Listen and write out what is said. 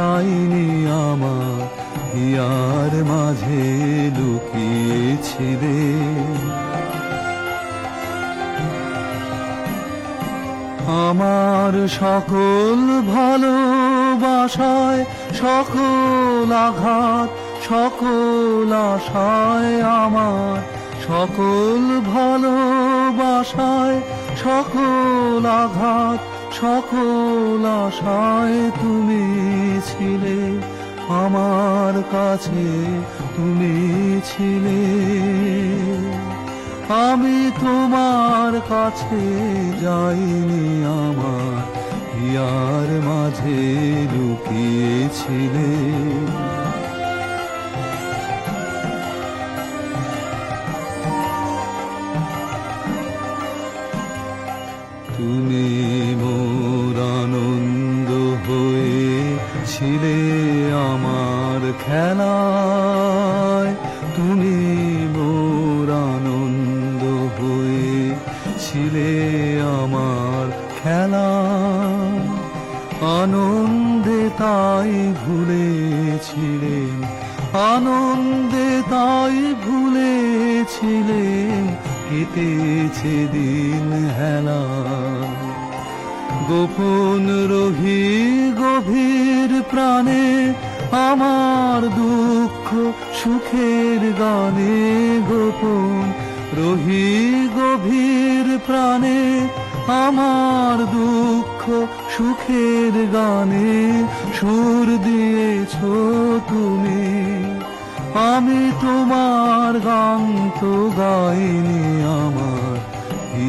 চাইনি আমার, হিয়ার মাঝে লুকিয়েছিলে। আমার সকল ভালোবাসায়, সকল আঘাত, সকল আশায় আমার, সকল ভালোবাসায়, সকল আঘাত সকল আশায় তুমি ছিলে, আমার কাছে তুমি ছিলে। আমি তোমার কাছে যাইনি, আমার ইয়ার মাঝে লুকিয়েছিলে। তুমি ছিলে আমার খেলায় তুমি মোর আনন্দ হয়ে ছিলে আমার খেলা আনন্দে তাই ভুলেছিলেন, আনন্দে তাই ভুলেছিলেন, কেটেছে দিন হেলা গোপন রহি গভীর প্রাণে আমার দুঃখ সুখের গানে গোপন রহি গভীর প্রাণে আমার দুঃখ সুখের গানে সুর দিয়েছ তুমি। আমি তোমার গান তো গাইনি আমার।